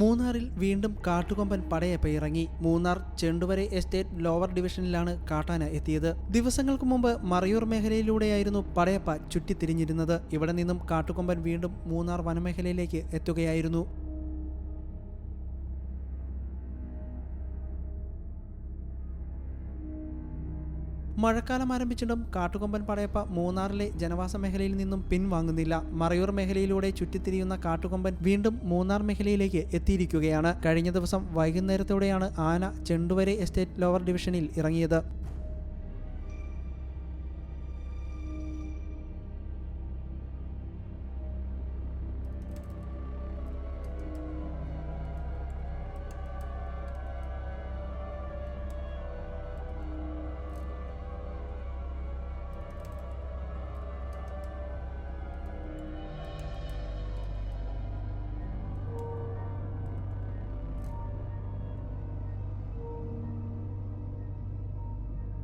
മൂന്നാറിൽ വീണ്ടും കാട്ടുകൊമ്പൻ പടയപ്പ ഇറങ്ങി മൂന്നാർ ചെണ്ടുവരെ എസ്റ്റേറ്റ് ലോവർ ഡിവിഷനിലാണ് കാട്ടാന എത്തിയത്. ദിവസങ്ങൾക്ക് മുമ്പ് മറയൂർ മേഖലയിലൂടെയായിരുന്നു പടയപ്പ ചുറ്റിത്തിരിഞ്ഞിരുന്നത്. ഇവിടെ നിന്നും കാട്ടുകൊമ്പൻ വീണ്ടും മൂന്നാർ വനമേഖലയിലേക്ക് എത്തുകയായിരുന്നു. മഴക്കാലം ആരംഭിച്ചിട്ടും കാട്ടുകൊമ്പൻ പടയപ്പ മൂന്നാറിലെ ജനവാസ മേഖലയിൽ നിന്നും പിൻവാങ്ങുന്നില്ല. മറയൂർ മേഖലയിലൂടെ ചുറ്റിത്തിരിയുന്ന കാട്ടുകൊമ്പൻ വീണ്ടും മൂന്നാർ മേഖലയിലേക്ക് എത്തിയിരിക്കുകയാണ്. കഴിഞ്ഞ ദിവസം വൈകുന്നേരത്തോടെയാണ് ആന ചെണ്ടുവരെ എസ്റ്റേറ്റ് ലോവർ ഡിവിഷനിൽ ഇറങ്ങിയത്.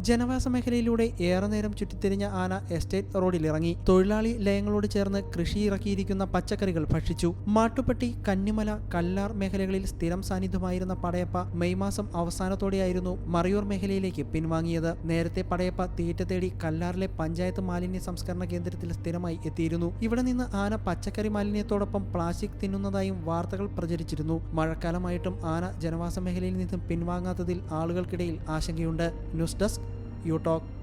ജനവാസ മേഖലയിലൂടെ ഏറെ നേരം ചുറ്റിത്തിരിഞ്ഞ ആന എസ്റ്റേറ്റ് റോഡിലിറങ്ങി. തൊഴിലാളി ലയങ്ങളോട് ചേർന്ന് കൃഷി ഇറക്കിയിരിക്കുന്ന പച്ചക്കറികൾ ഭക്ഷിച്ചു. മാട്ടുപ്പെട്ടി കന്നിമല കല്ലാർ മേഖലകളിൽ സ്ഥിരം സാന്നിധ്യമായിരുന്ന പടയപ്പ മെയ് മാസം അവസാനത്തോടെയായിരുന്നു മറയൂർ മേഖലയിലേക്ക് പിൻവാങ്ങിയത്. നേരത്തെ പടയപ്പ തീറ്റ തേടി കല്ലാറിലെ പഞ്ചായത്ത് മാലിന്യ സംസ്കരണ കേന്ദ്രത്തിൽ സ്ഥിരമായി എത്തിയിരുന്നു. ഇവിടെ നിന്ന് ആന പച്ചക്കറി മാലിന്യത്തോടൊപ്പം പ്ലാസ്റ്റിക് തിന്നുന്നതായും വാർത്തകൾ പ്രചരിച്ചിരുന്നു. മഴക്കാലമായിട്ടും ആന ജനവാസ മേഖലയിൽ നിന്നും പിൻവാങ്ങാത്തതിൽ ആളുകൾക്കിടയിൽ ആശങ്കയുണ്ട്. News desk you talk